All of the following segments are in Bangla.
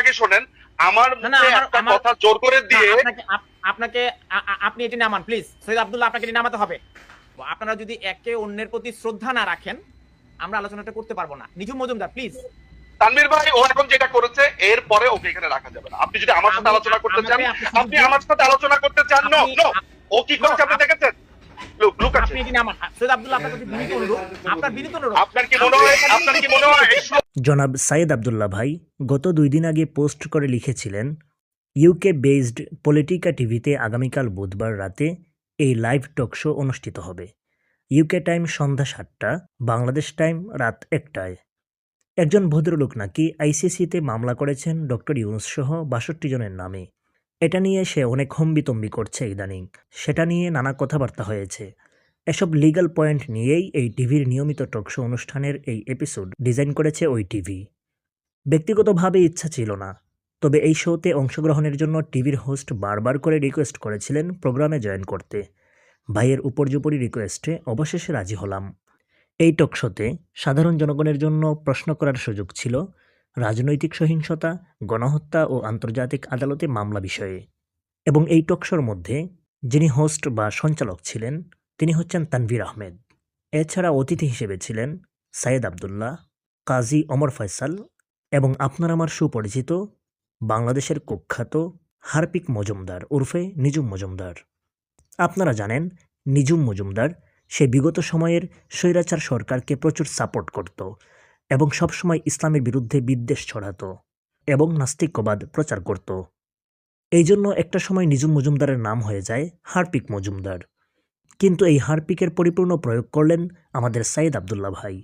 আগে শোনেন আমার মুখে একটা কথা জোর করে দিয়ে আপনাকে আপনি এটি নামান প্লিজ। সৈয়দ আব্দুল্লাহ আপনাকে এটি নামাতে হবে। আপনারা যদি একে অন্যের প্রতি শ্রদ্ধা না রাখেন আমরা আলোচনাটা করতে পারব না। নিজুম মজুমদার প্লিজ। তানভীর ভাই ও এখন যেটা করেছে এর পরে ওকে এখানে রাখা যাবে না। আপনি যদি আমার সাথে আলোচনা করতে চান আপনি- আমার সাথে আলোচনা করতে চান নো নো ও কি করছে আপনি দেখেছেন? এটি নামান সৈয়দ আব্দুল্লাহ আপনার প্রতি বিনীত অনুরোধ? আপনার বিনীত অনুরোধ? আপনার কি মনে হয়? আপনার কি মনে হয়? জনাব সাইদ আবদুল্লাহ ভাই গত দুই দিন আগে পোস্ট করে লিখেছিলেন ইউকে বেসড পলিটিকা টিভিতে আগামীকাল বুধবার রাতে এই লাইভ টক শো অনুষ্ঠিত হবে। ইউকে টাইম সন্ধ্যা সাতটা বাংলাদেশ টাইম রাত একটায়। একজন ভদ্রলোক নাকি আইসিসিতে মামলা করেছেন ডক্টর ইউনুস সহ বাষট্টি জনের নামে। এটা নিয়ে সে অনেক হম্বিতম্বি করছে ইদানিং। সেটা নিয়ে নানা কথাবার্তা হয়েছে। এসব লিগাল পয়েন্ট নিয়েই এই টিভির নিয়মিত টকশো অনুষ্ঠানের এই এপিসোড ডিজাইন করেছে ওই টিভি। ব্যক্তিগতভাবে ইচ্ছা ছিল না, তবে এই শোতে অংশগ্রহণের জন্য টিভির হোস্ট বারবার করে রিকোয়েস্ট করেছিলেন প্রোগ্রামে জয়েন করতে। ভাইয়ের উপর্যুপরি রিকোয়েস্টে অবশেষে রাজি হলাম। এই টকশোতে সাধারণ জনগণের জন্য প্রশ্ন করার সুযোগ ছিল রাজনৈতিক সহিংসতা, গণহত্যা ও আন্তর্জাতিক আদালতে মামলা বিষয়ে। এবং এই টকশোর মধ্যে যিনি হোস্ট বা সঞ্চালক ছিলেন তিনি হচ্ছেন তানভীর আহমেদ। এছাড়া অতিথি হিসেবে ছিলেন সাইয়েদ আবদুল্লাহ, কাজী অমর ফয়সাল এবং আপনার আমার সুপরিচিত বাংলাদেশের কুখ্যাত হারপিক মজুমদার উর্ফে নিজুম মজুমদার। আপনারা জানেন, নিজুম মজুমদার সে বিগত সময়ের স্বৈরাচার সরকারকে প্রচুর সাপোর্ট করত এবং সবসময় ইসলামের বিরুদ্ধে বিদ্বেষ ছড়াতো এবং নাস্তিক্যবাদ প্রচার করত। এই জন্য একটা সময় নিজুম মজুমদারের নাম হয়ে যায় হারপিক মজুমদার। কিন্তু এই হারপিকের পরিপূর্ণ প্রয়োগ করলেন আমাদের সাইদ আবদুল্লাহ ভাই।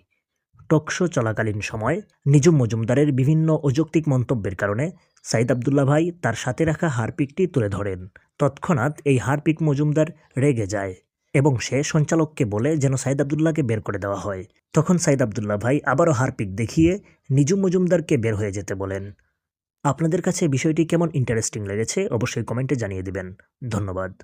টকশো চলাকালীন সময় নিজুম মজুমদারের বিভিন্ন অযৌক্তিক মন্তব্যের কারণে সাইদ আবদুল্লাহ ভাই তার সাথে রাখা হারপিকটি তুলে ধরেন। তৎক্ষণাৎ এই হারপিক মজুমদার রেগে যায় এবং সে সঞ্চালককে বলে যেন সাইদ আবদুল্লাহকে বের করে দেওয়া হয়। তখন সাইদ আবদুল্লাহ ভাই আবারও হারপিক দেখিয়ে নিজুম মজুমদারকে বের হয়ে যেতে বলেন। আপনাদের কাছে বিষয়টি কেমন ইন্টারেস্টিং লেগেছে অবশ্যই কমেন্টে জানিয়ে দিবেন। ধন্যবাদ।